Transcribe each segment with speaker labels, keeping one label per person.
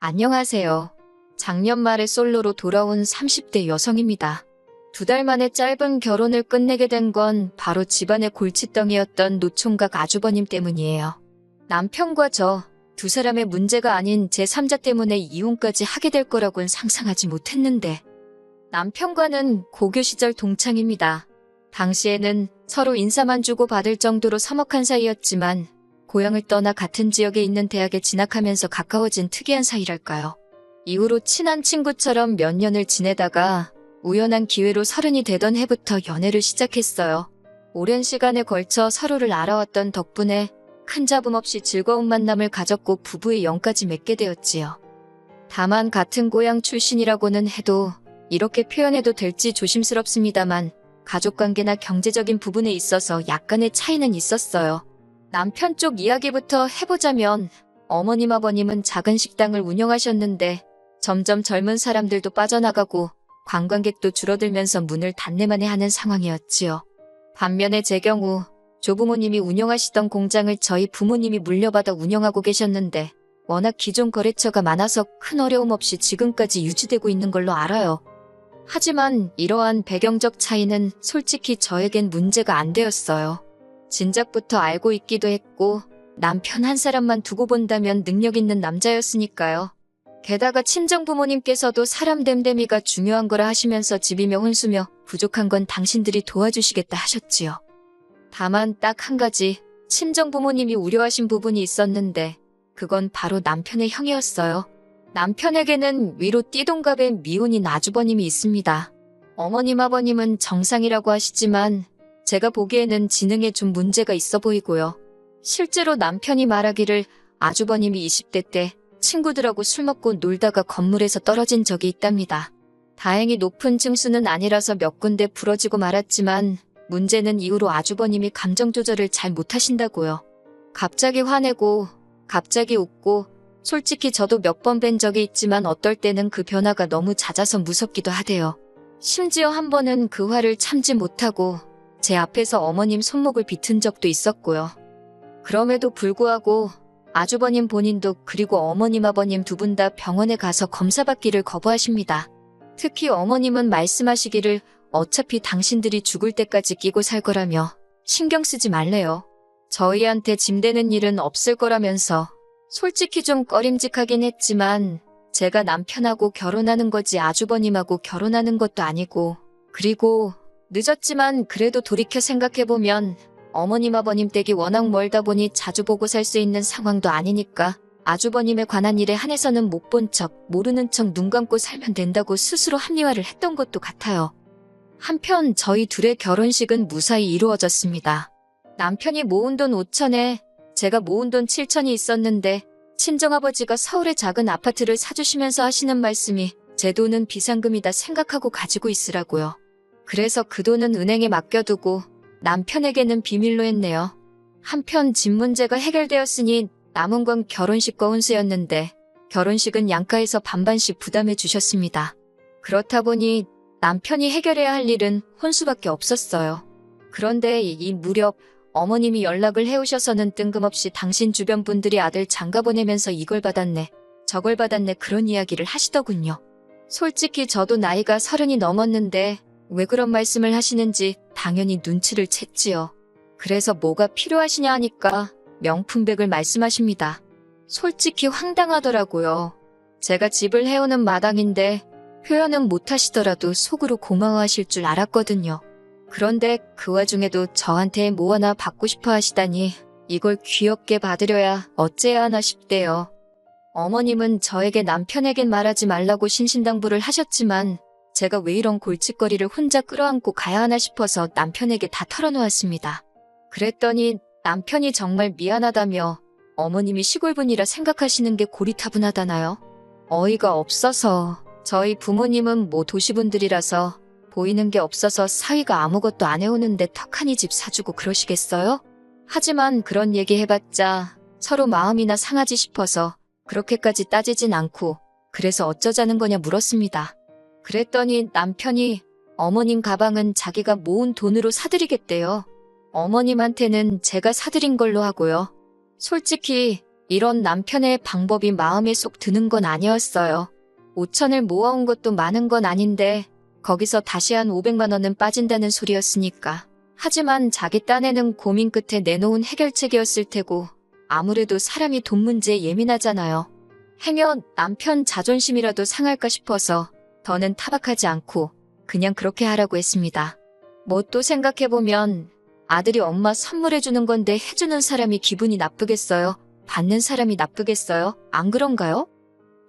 Speaker 1: 안녕하세요. 작년 말에 솔로로 돌아온 30대 여성입니다. 두 달 만에 짧은 결혼을 끝내게 된 건 바로 집안의 골칫덩이였던 노총각 아주버님 때문이에요. 남편과 저 두 사람의 문제가 아닌 제3자 때문에 이혼까지 하게 될 거라곤 상상하지 못했는데 남편과는 고교 시절 동창입니다. 당시에는 서로 인사만 주고 받을 정도로 서먹한 사이였지만 고향을 떠나 같은 지역에 있는 대학에 진학하면서 가까워진 특이한 사이랄까요. 이후로 친한 친구처럼 몇 년을 지내다가 우연한 기회로 서른이 되던 해부터 연애를 시작했어요. 오랜 시간에 걸쳐 서로를 알아왔던 덕분에 큰 잡음 없이 즐거운 만남을 가졌고 부부의 영까지 맺게 되었지요. 다만 같은 고향 출신이라고는 해도 이렇게 표현해도 될지 조심스럽습니다만 가족관계나 경제적인 부분에 있어서 약간의 차이는 있었어요. 남편 쪽 이야기부터 해보자면 어머님 아버님은 작은 식당을 운영하셨는데 점점 젊은 사람들도 빠져나가고 관광객도 줄어들면서 문을 닫네만에 하는 상황이었지요. 반면에 제 경우 조부모님이 운영하시던 공장을 저희 부모님이 물려받아 운영하고 계셨는데 워낙 기존 거래처가 많아서 큰 어려움 없이 지금까지 유지되고 있는 걸로 알아요. 하지만 이러한 배경적 차이는 솔직히 저에겐 문제가 안 되었어요. 진작부터 알고 있기도 했고 남편 한 사람만 두고 본다면 능력 있는 남자였으니까요. 게다가 친정 부모님께서도 사람 됨됨이가 중요한 거라 하시면서 집이며 혼수며 부족한 건 당신들이 도와주시겠다 하셨지요. 다만 딱 한 가지 친정 부모님이 우려하신 부분이 있었는데 그건 바로 남편의 형이었어요. 남편에게는 위로 띠동갑의 미혼인 아주버님이 있습니다. 어머님 아버님은 정상이라고 하시지만 제가 보기에는 지능에 좀 문제가 있어 보이고요. 실제로 남편이 말하기를 아주버님이 20대 때 친구들하고 술 먹고 놀다가 건물에서 떨어진 적이 있답니다. 다행히 높은 층수는 아니라서 몇 군데 부러지고 말았지만 문제는 이후로 아주버님이 감정 조절을 잘 못하신다고요. 갑자기 화내고 갑자기 웃고 솔직히 저도 몇 번 뵌 적이 있지만 어떨 때는 그 변화가 너무 잦아서 무섭기도 하대요. 심지어 한 번은 그 화를 참지 못하고 제 앞에서 어머님 손목을 비튼 적도 있었고요. 그럼에도 불구하고 아주버님 본인도 그리고 어머님 아버님 두 분 다 병원에 가서 검사받기를 거부하십니다. 특히 어머님은 말씀하시기를 어차피 당신들이 죽을 때까지 끼고 살 거라며 신경 쓰지 말래요. 저희한테 짐되는 일은 없을 거라면서 솔직히 좀 꺼림직하긴 했지만 제가 남편하고 결혼하는 거지 아주버님하고 결혼하는 것도 아니고 그리고 늦었지만 그래도 돌이켜 생각해보면 어머님 아버님 댁이 워낙 멀다 보니 자주 보고 살 수 있는 상황도 아니니까 아주버님에 관한 일에 한해서는 못 본 척, 모르는 척 눈 감고 살면 된다고 스스로 합리화를 했던 것도 같아요. 한편 저희 둘의 결혼식은 무사히 이루어졌습니다. 남편이 모은 돈 5천에 제가 모은 돈 7천이 있었는데 친정아버지가 서울의 작은 아파트를 사주시면서 하시는 말씀이 제 돈은 비상금이다 생각하고 가지고 있으라고요. 그래서 그 돈은 은행에 맡겨두고 남편에게는 비밀로 했네요. 한편 집 문제가 해결되었으니 남은 건 결혼식과 혼수였는데 결혼식은 양가에서 반반씩 부담해 주셨습니다. 그렇다 보니 남편이 해결해야 할 일은 혼수밖에 없었어요. 그런데 이 무렵 어머님이 연락을 해오셔서는 뜬금없이 당신 주변 분들이 아들 장가 보내면서 이걸 받았네, 저걸 받았네 그런 이야기를 하시더군요. 솔직히 저도 나이가 서른이 넘었는데 왜 그런 말씀을 하시는지 당연히 눈치를 챘지요. 그래서 뭐가 필요하시냐 하니까 명품백을 말씀하십니다. 솔직히 황당하더라고요. 제가 집을 해오는 마당인데 표현은 못하시더라도 속으로 고마워하실 줄 알았거든요. 그런데 그 와중에도 저한테 뭐 하나 받고 싶어 하시다니 이걸 귀엽게 받으려야 어째야 하나 싶대요. 어머님은 저에게 남편에겐 말하지 말라고 신신당부를 하셨지만 제가 왜 이런 골칫거리를 혼자 끌어안고 가야 하나 싶어서 남편에게 다 털어놓았습니다. 그랬더니 남편이 정말 미안하다며 어머님이 시골분이라 생각하시는 게 고리타분하다나요? 어이가 없어서 저희 부모님은 뭐 도시분들이라서 보이는 게 없어서 사위가 아무것도 안 해오는데 턱하니 집 사주고 그러시겠어요? 하지만 그런 얘기 해봤자 서로 마음이나 상하지 싶어서 그렇게까지 따지진 않고 그래서 어쩌자는 거냐 물었습니다. 그랬더니 남편이 어머님 가방은 자기가 모은 돈으로 사드리겠대요. 어머님한테는 제가 사드린 걸로 하고요. 솔직히 이런 남편의 방법이 마음에 쏙 드는 건 아니었어요. 5천을 모아온 것도 많은 건 아닌데 거기서 다시 한 500만 원은 빠진다는 소리였으니까. 하지만 자기 딴에는 고민 끝에 내놓은 해결책이었을 테고 아무래도 사람이 돈 문제에 예민하잖아요. 행여 남편 자존심이라도 상할까 싶어서 더는 타박하지 않고 그냥 그렇게 하라고 했습니다. 뭐 또 생각해보면 아들이 엄마 선물해주는 건데 해주는 사람이 기분이 나쁘겠어요? 받는 사람이 나쁘겠어요? 안 그런가요?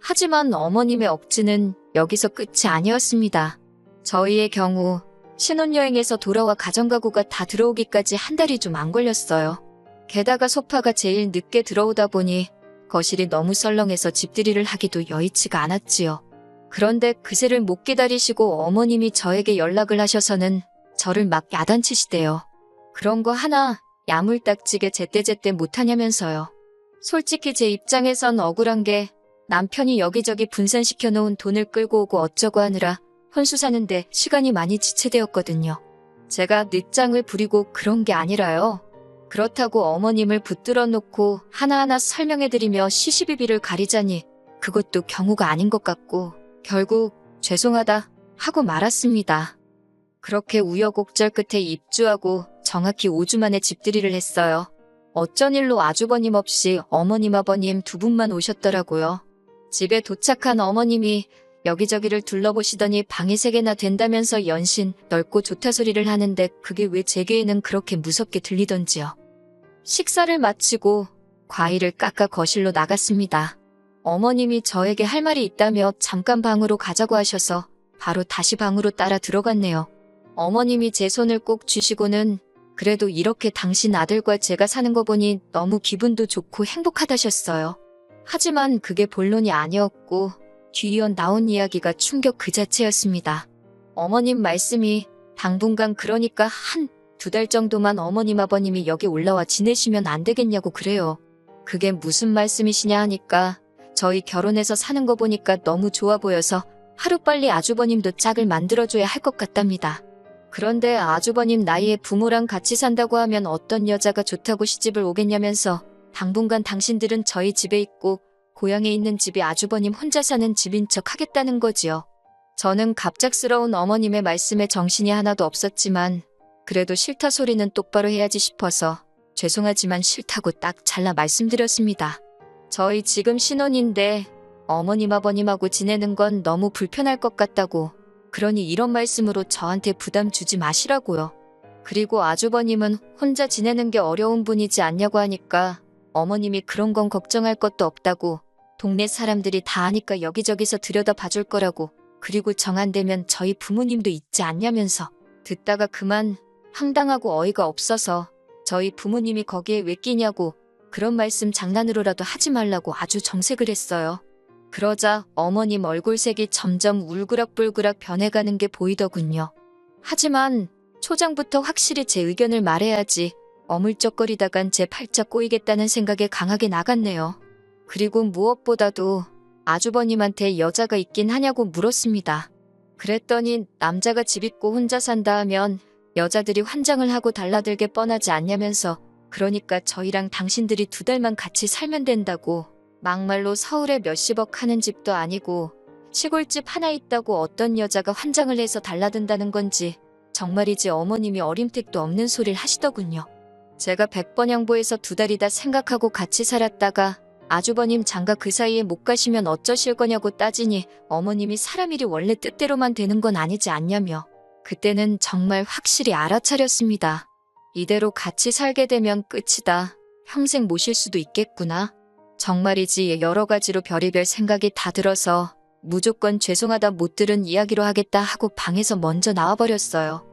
Speaker 1: 하지만 어머님의 억지는 여기서 끝이 아니었습니다. 저희의 경우 신혼여행에서 돌아와 가정가구가 다 들어오기까지 한 달이 좀 안 걸렸어요. 게다가 소파가 제일 늦게 들어오다 보니 거실이 너무 썰렁해서 집들이를 하기도 여의치가 않았지요. 그런데 그새를 못 기다리시고 어머님이 저에게 연락을 하셔서는 저를 막 야단치시대요. 그런 거 하나 야물딱지게 제때제때 못하냐면서요. 솔직히 제 입장에선 억울한 게 남편이 여기저기 분산시켜 놓은 돈을 끌고 오고 어쩌고 하느라 혼수 사는데 시간이 많이 지체되었거든요. 제가 늦장을 부리고 그런 게 아니라요. 그렇다고 어머님을 붙들어 놓고 하나하나 설명해드리며 시시비비를 가리자니 그것도 경우가 아닌 것 같고 결국 죄송하다 하고 말았습니다. 그렇게 우여곡절 끝에 입주하고 정확히 5주 만에 집들이를 했어요. 어쩐 일로 아주버님 없이 어머님 아버님 두 분만 오셨더라고요. 집에 도착한 어머님이 여기저기를 둘러보시더니 방이 세 개나 된다면서 연신 넓고 좋다 소리를 하는데 그게 왜 제게에는 그렇게 무섭게 들리던지요. 식사를 마치고 과일을 깎아 거실로 나갔습니다. 어머님이 저에게 할 말이 있다며 잠깐 방으로 가자고 하셔서 바로 다시 방으로 따라 들어갔네요. 어머님이 제 손을 꼭 쥐시고는 그래도 이렇게 당신 아들과 제가 사는 거 보니 너무 기분도 좋고 행복하다셨어요. 하지만 그게 본론이 아니었고 뒤이어 나온 이야기가 충격 그 자체였습니다. 어머님 말씀이 당분간 그러니까 한 두 달 정도만 어머님 아버님이 여기 올라와 지내시면 안 되겠냐고 그래요. 그게 무슨 말씀이시냐 하니까 저희 결혼해서 사는 거 보니까 너무 좋아 보여서 하루빨리 아주버님도 짝을 만들어줘야 할 것 같답니다. 그런데 아주버님 나이에 부모랑 같이 산다고 하면 어떤 여자가 좋다고 시집을 오겠냐면서 당분간 당신들은 저희 집에 있고 고향에 있는 집이 아주버님 혼자 사는 집인 척 하겠다는 거지요. 저는 갑작스러운 어머님의 말씀에 정신이 하나도 없었지만 그래도 싫다 소리는 똑바로 해야지 싶어서 죄송하지만 싫다고 딱 잘라 말씀드렸습니다. 저희 지금 신혼인데 어머님 아버님하고 지내는 건 너무 불편할 것 같다고 그러니 이런 말씀으로 저한테 부담 주지 마시라고요. 그리고 아주버님은 혼자 지내는 게 어려운 분이지 않냐고 하니까 어머님이 그런 건 걱정할 것도 없다고 동네 사람들이 다 아니까 여기저기서 들여다 봐줄 거라고 그리고 정안되면 저희 부모님도 있지 않냐면서 듣다가 그만 황당하고 어이가 없어서 저희 부모님이 거기에 왜 끼냐고 그런 말씀 장난으로라도 하지 말라고 아주 정색을 했어요. 그러자 어머님 얼굴색이 점점 울그락불그락 변해가는 게 보이더군요. 하지만 초장부터 확실히 제 의견을 말해야지 어물쩍거리다간 제 팔자 꼬이겠다는 생각에 강하게 나갔네요. 그리고 무엇보다도 아주버님한테 여자가 있긴 하냐고 물었습니다. 그랬더니 남자가 집 있고 혼자 산다 하면 여자들이 환장을 하고 달라들게 뻔하지 않냐면서 그러니까 저희랑 당신들이 두 달만 같이 살면 된다고 막말로 서울에 몇십억 하는 집도 아니고 시골집 하나 있다고 어떤 여자가 환장을 해서 달라든다는 건지 정말이지 어머님이 어림택도 없는 소리를 하시더군요. 제가 백번 양보해서 두 달이다 생각하고 같이 살았다가 아주버님 장가 그 사이에 못 가시면 어쩌실 거냐고 따지니 어머님이 사람 일이 원래 뜻대로만 되는 건 아니지 않냐며 그때는 정말 확실히 알아차렸습니다. 이대로 같이 살게 되면 끝이다. 평생 모실 수도 있겠구나. 정말이지 여러 가지로 별의별 생각이 다 들어서 무조건 죄송하다 못 들은 이야기로 하겠다 하고 방에서 먼저 나와버렸어요.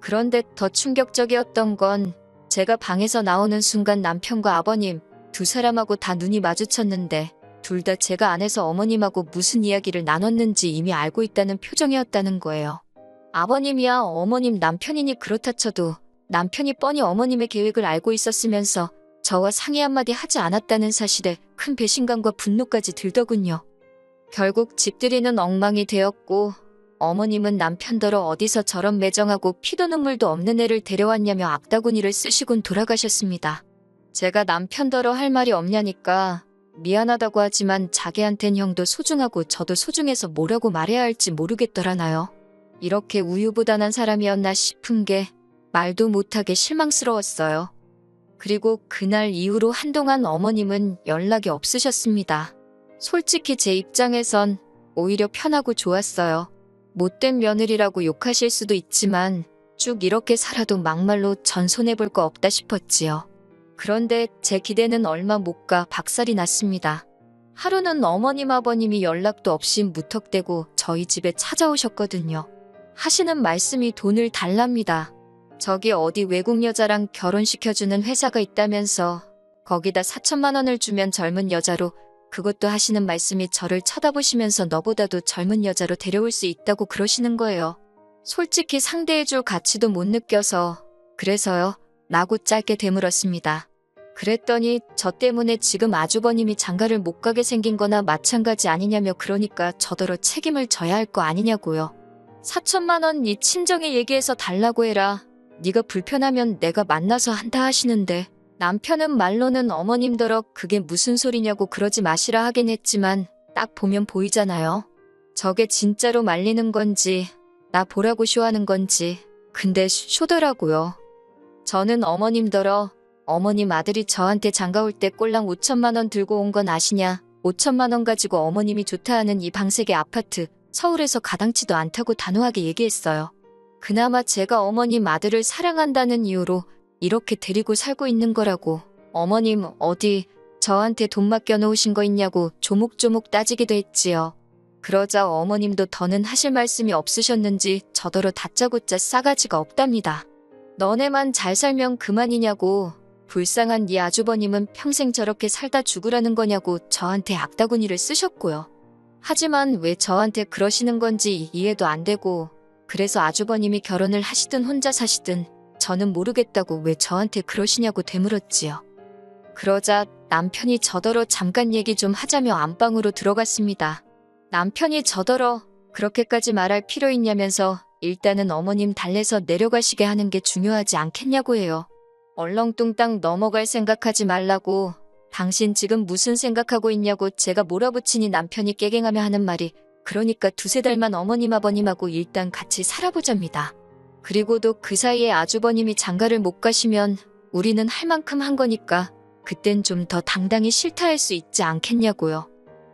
Speaker 1: 그런데 더 충격적이었던 건 제가 방에서 나오는 순간 남편과 아버님 두 사람하고 다 눈이 마주쳤는데 둘 다 제가 안에서 어머님하고 무슨 이야기를 나눴는지 이미 알고 있다는 표정이었다는 거예요. 아버님이야 어머님 남편이니 그렇다 쳐도 남편이 뻔히 어머님의 계획을 알고 있었으면서 저와 상의 한마디 하지 않았다는 사실에 큰 배신감과 분노까지 들더군요. 결국 집들이는 엉망이 되었고 어머님은 남편더러 어디서 저런 매정하고 피도 눈물도 없는 애를 데려왔냐며 악다구니를 쓰시곤 돌아가셨습니다. 제가 남편더러 할 말이 없냐니까 미안하다고 하지만 자기한텐 형도 소중하고 저도 소중해서 뭐라고 말해야 할지 모르겠더라나요. 이렇게 우유부단한 사람이었나 싶은 게 말도 못하게 실망스러웠어요. 그리고 그날 이후로 한동안 어머님은 연락이 없으셨습니다. 솔직히 제 입장에선 오히려 편하고 좋았어요. 못된 며느리라고 욕하실 수도 있지만 쭉 이렇게 살아도 막말로 전 손해볼 거 없다 싶었지요. 그런데 제 기대는 얼마 못 가 박살이 났습니다. 하루는 어머님 아버님이 연락도 없이 무턱대고 저희 집에 찾아오셨거든요. 하시는 말씀이 돈을 달랍니다. 저기 어디 외국 여자랑 결혼시켜주는 회사가 있다면서 거기다 4천만 원을 주면 젊은 여자로 그것도 하시는 말씀이 저를 쳐다보시면서 너보다도 젊은 여자로 데려올 수 있다고 그러시는 거예요. 솔직히 상대해줄 가치도 못 느껴서 그래서요. 라고 짧게 되물었습니다. 그랬더니 저 때문에 지금 아주버님이 장가를 못 가게 생긴 거나 마찬가지 아니냐며 그러니까 저더러 책임을 져야 할 거 아니냐고요. 4천만 원네 친정에 얘기해서 달라고 해라. 네가 불편하면 내가 만나서 한다 하시는데 남편은 말로는 어머님더러 그게 무슨 소리냐고 그러지 마시라 하긴 했지만 딱 보면 보이잖아요. 저게 진짜로 말리는 건지 나 보라고 쇼하는 건지 근데 쇼더라고요. 저는 어머님더러 어머님 아들이 저한테 장가 올 때 꼴랑 5천만 원 들고 온 건 아시냐? 5천만 원 가지고 어머님이 좋다 하는 이 방색의 아파트 서울에서 가당치도 않다고 단호하게 얘기했어요. 그나마 제가 어머님 아들을 사랑한다는 이유로 이렇게 데리고 살고 있는 거라고. 어머님 어디 저한테 돈 맡겨 놓으신 거 있냐고 조목조목 따지기도 했지요. 그러자 어머님도 더는 하실 말씀이 없으셨는지 저더러 다짜고짜 싸가지가 없답니다. 너네만 잘 살면 그만이냐고 불쌍한 네 아주버님은 평생 저렇게 살다 죽으라는 거냐고 저한테 악다구니를 쓰셨고요. 하지만 왜 저한테 그러시는 건지 이해도 안 되고 그래서 아주버님이 결혼을 하시든 혼자 사시든 저는 모르겠다고 왜 저한테 그러시냐고 되물었지요. 그러자 남편이 저더러 잠깐 얘기 좀 하자며 안방으로 들어갔습니다. 남편이 저더러 그렇게까지 말할 필요 있냐면서 일단은 어머님 달래서 내려가시게 하는 게 중요하지 않겠냐고 해요. 얼렁뚱땅 넘어갈 생각하지 말라고 당신 지금 무슨 생각하고 있냐고 제가 몰아붙이니 남편이 깨갱하며 하는 말이 그러니까 두세 달만 어머님 아버님하고 일단 같이 살아보자입니다. 그리고도 그 사이에 아주버님이 장가를 못 가시면 우리는 할 만큼 한 거니까 그땐 좀 더 당당히 싫다 할 수 있지 않겠냐고요.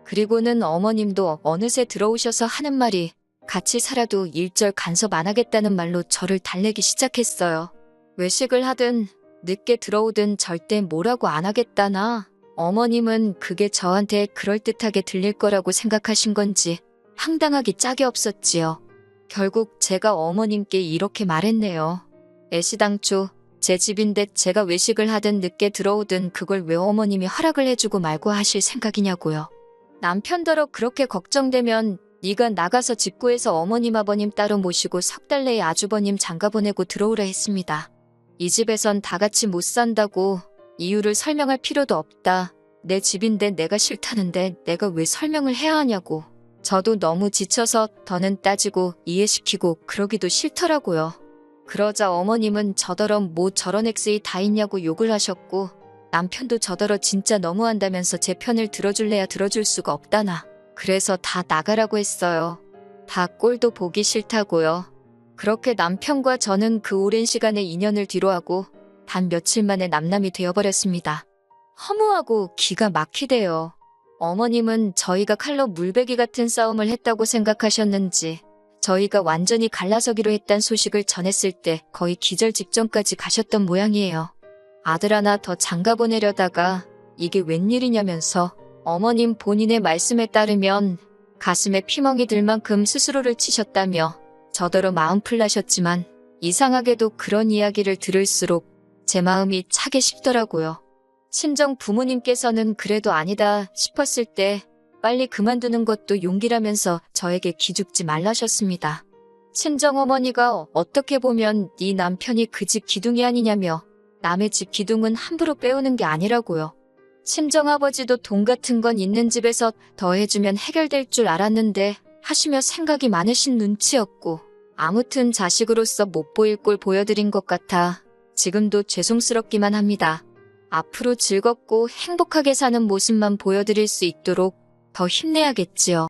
Speaker 1: 그리고는 어머님도 어느새 들어오셔서 하는 말이 같이 살아도 일절 간섭 안 하겠다는 말로 저를 달래기 시작했어요. 외식을 하든 늦게 들어오든 절대 뭐라고 안 하겠다나. 어머님은 그게 저한테 그럴듯하게 들릴 거라고 생각하신 건지 황당하기 짝이 없었지요. 결국 제가 어머님께 이렇게 말했네요. 애시당초 제 집인데 제가 외식을 하든 늦게 들어오든 그걸 왜 어머님이 허락을 해주고 말고 하실 생각이냐고요. 남편더러 그렇게 걱정되면 네가 나가서 집구해서 어머님 아버님 따로 모시고 석 달 내에 아주버님 장가 보내고 들어오라 했습니다. 이 집에선 다 같이 못 산다고 이유를 설명할 필요도 없다. 내 집인데 내가 싫다는데 내가 왜 설명을 해야 하냐고. 저도 너무 지쳐서 더는 따지고 이해시키고 그러기도 싫더라고요. 그러자 어머님은 저더러 뭐 저런 엑스이 다 있냐고 욕을 하셨고 남편도 저더러 진짜 너무한다면서 제 편을 들어줄래야 들어줄 수가 없다나. 그래서 다 나가라고 했어요. 다 꼴도 보기 싫다고요. 그렇게 남편과 저는 그 오랜 시간의 인연을 뒤로하고 단 며칠 만에 남남이 되어버렸습니다. 허무하고 기가 막히대요. 어머님은 저희가 칼로 물베기 같은 싸움을 했다고 생각하셨는지 저희가 완전히 갈라서기로 했단 소식을 전했을 때 거의 기절 직전까지 가셨던 모양이에요. 아들 하나 더 장가 보내려다가 이게 웬일이냐면서 어머님 본인의 말씀에 따르면 가슴에 피멍이 들 만큼 스스로를 치셨다며 저더러 마음 풀나셨지만 이상하게도 그런 이야기를 들을수록 제 마음이 차게 식더라고요. 친정 부모님께서는 그래도 아니다 싶었을 때 빨리 그만두는 것도 용기라면서 저에게 기죽지 말라셨습니다. 친정 어머니가 어떻게 보면 네 남편이 그 집 기둥이 아니냐며 남의 집 기둥은 함부로 빼오는 게 아니라고요. 친정 아버지도 돈 같은 건 있는 집에서 더 해주면 해결될 줄 알았는데 하시며 생각이 많으신 눈치였고 아무튼 자식으로서 못 보일 꼴 보여드린 것 같아 지금도 죄송스럽기만 합니다. 앞으로 즐겁고 행복하게 사는 모습만 보여드릴 수 있도록 더 힘내야겠지요.